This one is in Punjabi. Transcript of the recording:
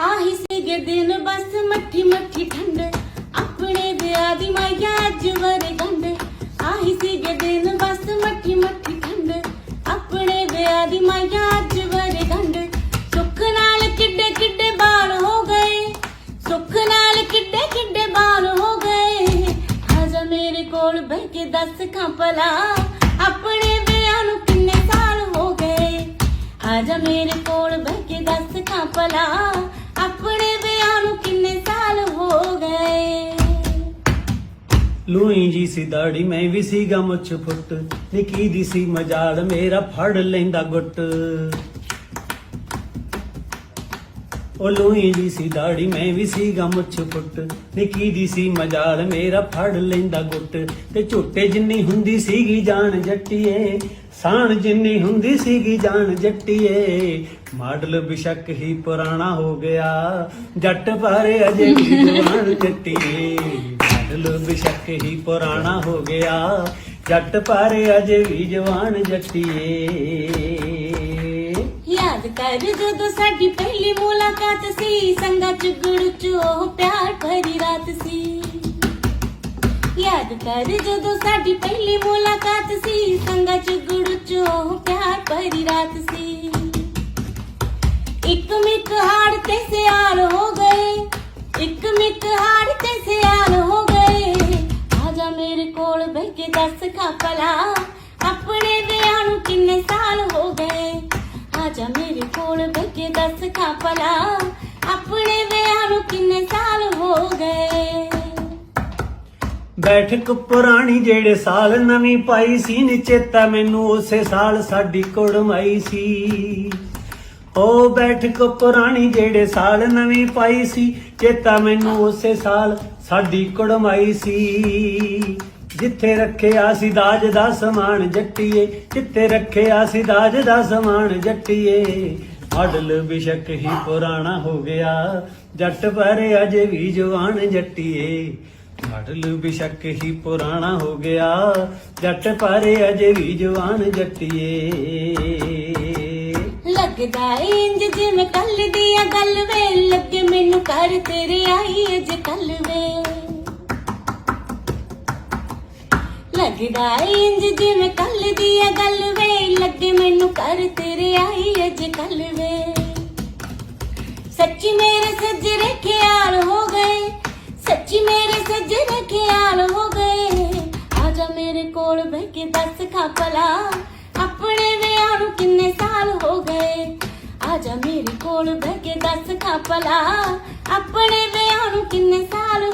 ਆਹੀ ਸੀਗੇ ਦਿਨ ਬਸ ਮੱਠੀ ਮੱਠੀ ਠੰਡ। ਆਪਣੇ ਵਿਆਹ ਦੀ ਮਾਇਆ ਅੱਜ ਵਰੇ ਗੰਢ ਆਹੀ ਸੀਗੇ ਦਿਨ ਬਸ ਮੱਠੀ ਮੱਠੀ ਠੰਡ। ਆਪਣੇ ਵਿਆਹ ਦੀ ਮਾਇਆ ਅੱਜ ਵਰੇ ਗੰਢ ਸੁੱਖ ਨਾਲ ਕਿੱਡੇ ਕਿੱਡੇ ਬਾਲ ਹੋ ਗਏ। ਸੁੱਖ ਨਾਲ ਕਿੱਡੇ ਕਿੱਡੇ ਬਾਲ ਹੋ ਗਏ। ਆਜਾ ਮੇਰੇ ਕੋਲ ਬਹਿ ਕੇ ਦੱਸ ਖਾਂ ਭਲਾ। ਆਪਣੇ ਵਿਆਹ ਨੂੰ ਕਿੰਨੇ ਸਾਲ ਹੋ ਗਏ। ਆਜਾ ਮੇਰੇ ਕੋਲ ਬਹਿ ਕੇ ਦੱਸ ਖਾਂ ਭਲਾ। ਲੂਈ ਜੀ ਸੀ ਦਾੜੀ, ਮੈਂ ਵੀ ਸੀਗਾ ਮੁੱਛ ਫੁੱਟ। ਨਿੱਕੀ ਦੀ ਸੀ ਮਜਾਲ, ਮੇਰਾ ਫੜ ਲੈਂਦਾ ਗੁੱਟ। ਉਹ ਲੂਈ ਜੀ ਸੀ ਦਾੜੀ, ਮੈਂ ਵੀ ਸੀਗਾ ਮੁੱਛ ਫੁੱਟ। ਨਿੱਕੀ ਦੀ ਸੀ ਮਜਾਲ, ਮੇਰਾ ਫੜ ਲੈਂਦਾ ਗੁੱਟ। ਤੇ ਝੋਟੇ ਜਿੰਨੀ ਹੁੰਦੀ ਸੀਗੀ ਜਾਨ ਜੱਟੀਏ, ਸਾਣ ਜਿੰਨੀ ਹੁੰਦੀ ਸੀਗੀ ਜਾਨ ਜੱਟੀਏ। ਮਾਡਲ ਬਿਸ਼ੱਕ ਹੀ ਪੁਰਾਣਾ ਹੋ ਗਿਆ, ਜੱਟ ਪਾਰੇ ਅਜੇ ਵੀ ਜਵਾਨ ਜੱਟੀਏ। ਬਿਸ਼ੱਕ ਹੀ ਪੁਰਾਣਾ ਹੋ ਗਿਆ। ਜੱਟ ਪਾਰੇ ਅਜੇ ਵੀ ਜਵਾਨ ਜੱਟੀਏ। ਯਾਦ ਕਰ ਜਦੋਂ ਸਾਡੀ ਪਹਿਲੀ ਮੁਲਾਕਾਤ ਸੀ ਸੰਗਾ ਚ ਗੁੜ ਪਿਆਰ ਭਰੀ ਰਾਤ ਸੀ। ਯਾਦ ਕਰ ਜਦੋਂ ਸਾਡੀ ਪਹਿਲੀ ਮੁਲਾਕਾਤ ਸੀ ਸੰਗਾ ਚ ਗੁੜ ਚ ਪਿਆਰ ਭਰੀ ਰਾਤ ਸੀ। ਇੱਕ ਮਿੱਕ ਹਾੜ ਤੇ ਸਿਆਲ ਦੱਸ ਖਾ ਭਲਾ ਆਪਣੇ ਵਿਆਹ ਨੂੰ ਕਿੰਨੇ ਸਾਲ ਹੋ ਗਏ? ਆਜਾ ਮੇਰੇ ਕੋਲ ਬਹਿ ਦੱਸ ਖਾ ਭਲਾ ਆਪਣੇ ਵਿਆਹ ਨੂੰ ਕਿੰਨੇ ਸਾਲ ਹੋ ਗਏ? ਬੈਠਕ ਪੁਰਾਣੀ ਜਿਹੜੇ ਸਾਲ ਨਵੀਂ ਪਾਈ ਸੀ ਨੀ ਚੇਤਾ ਮੈਨੂੰ ਉਸੇ ਸਾਲ ਸਾਡੀ ਕੁੜਮਾਈ ਸੀ। ਉਹ ਬੈਠਕ ਪੁਰਾਣੀ ਜਿਹੜੇ ਸਾਲ ਨਵੀਂ ਪਾਈ ਸੀ, ਚੇਤਾ ਮੈਨੂੰ ਉਸੇ ਸਾਲ ਸਾਡੀ ਕੁੜਮਾਈ ਸੀ। ਜਿੱਥੇ ਰੱਖਿਆ ਸੀ ਦਾਜ ਦਾ ਸਮਾਨ ਜੱਟੀਏ, ਜਿੱਥੇ ਰੱਖਿਆ ਸੀ ਦਾਜ ਦਾ ਸਮਾਨ ਜੱਟੀਏ। ਮਾਡਲ ਬਿਸ਼ਕ ਹੀ ਪੁਰਾਣਾ ਹੋ ਗਿਆ, ਜੱਟ ਪਰ ਅਜੇ ਵੀ ਜਵਾਨ ਜੱਟੀਏ। ਮਾਡਲ ਬਿਸ਼ੱਕ ਹੀ ਪੁਰਾਣਾ ਹੋ ਗਿਆ, ਜੱਟ ਪਰ ਅਜੇ ਵੀ ਜਵਾਨ ਜੱਟੀਏ। ਲੱਗਦਾ ਇੰਜ ਜਿਵੇਂ ਕੱਲ ਦੀ ਆ ਗੱਲ ਵੇ, ਲੱਗੇ ਮੈਨੂੰ ਕਰ ਤੇਰੇ ਆਈ ਅਜ ਕੱਲ ਵੇ। ਲੱਗਦਾ ਇੰਜ ਜਿਵੇਂ ਕੱਲ ਦੀ ਆ ਗੱਲ ਵੇ। ਲੱਗੇ ਮੈਨੂੰ ਕਰ ਤੇਰੇ ਆਈ ਅਜ ਕੱਲ ਵੇ। ਸੱਚੀ ਮੇਰੇ ਸੱਜਰੇ ਖਿਆਲ ਹੋ ਗਏ। ਸੱਚੀ ਮੇਰੇ ਸੱਜਰੇ ਖਿਆਲ ਹੋ ਗਏ। ਆਜਾ ਮੇਰੇ ਕੋਲ ਬਹਿ ਕੇ ਦੱਸ ਖਾ ਭਲਾ। ਆਪਣੇ ਵਿਆਹ ਨੂੰ ਕਿੰਨੇ ਸਾਲ ਹੋ ਗਏ। ਆਜਾ ਮੇਰੇ ਕੋਲ ਬਹਿ ਕੇ ਦੱਸ ਖਾ ਭਲਾ। ਆਪਣੇ ਵਿਆਹ ਨੂੰ ਕਿੰਨੇ ਸਾਲ